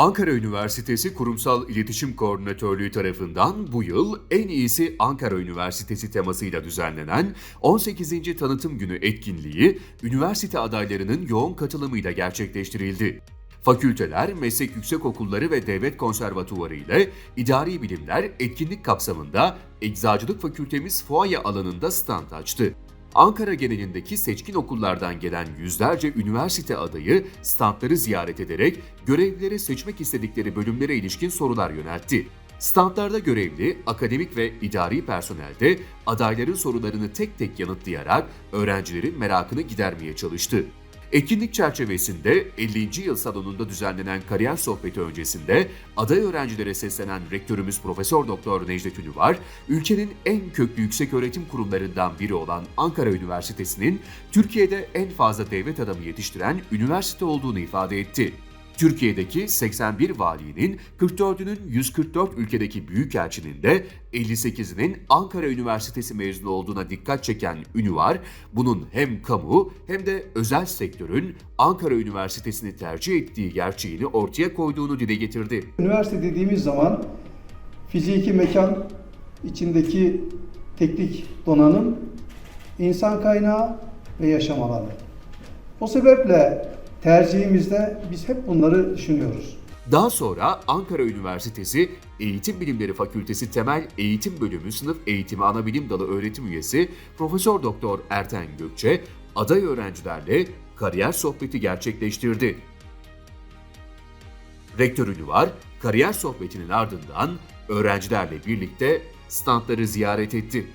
Ankara Üniversitesi Kurumsal İletişim Koordinatörlüğü tarafından bu yıl En İyisi Ankara Üniversitesi temasıyla düzenlenen 18. Tanıtım Günü etkinliği üniversite adaylarının yoğun katılımıyla gerçekleştirildi. Fakülteler, meslek yüksekokulları ve devlet konservatuvarı ile idari bilimler etkinlik kapsamında Eczacılık Fakültemiz fuaye alanında stand açtı. Ankara genelindeki seçkin okullardan gelen yüzlerce üniversite adayı standları ziyaret ederek görevlilere seçmek istedikleri bölümlere ilişkin sorular yöneltti. Standlarda görevli, akademik ve idari personel de adayların sorularını tek tek yanıtlayarak öğrencilerin merakını gidermeye çalıştı. Etkinlik çerçevesinde 50. yıl salonunda düzenlenen kariyer sohbeti öncesinde aday öğrencilere seslenen rektörümüz Profesör Doktor Necdet Ünüvar, ülkenin en köklü yüksek öğretim kurumlarından biri olan Ankara Üniversitesi'nin Türkiye'de en fazla devlet adamı yetiştiren üniversite olduğunu ifade etti. Türkiye'deki 81 valinin 44'ünün 144 ülkedeki büyükelçinin de 58'inin Ankara Üniversitesi mezunu olduğuna dikkat çeken Ünüvar, bunun hem kamu hem de özel sektörün Ankara Üniversitesi'ni tercih ettiği gerçeğini ortaya koyduğunu dile getirdi. Üniversite dediğimiz zaman fiziki mekan içindeki teknik donanım, insan kaynağı ve yaşam alanı. O sebeple tercihimizde biz hep bunları düşünüyoruz. Daha sonra Ankara Üniversitesi Eğitim Bilimleri Fakültesi Temel Eğitim Bölümü Sınıf Eğitimi Anabilim Dalı öğretim üyesi Profesör Doktor Erten Gökçe aday öğrencilerle kariyer sohbeti gerçekleştirdi. Rektör Ünüvar, kariyer sohbetinin ardından öğrencilerle birlikte standları ziyaret etti.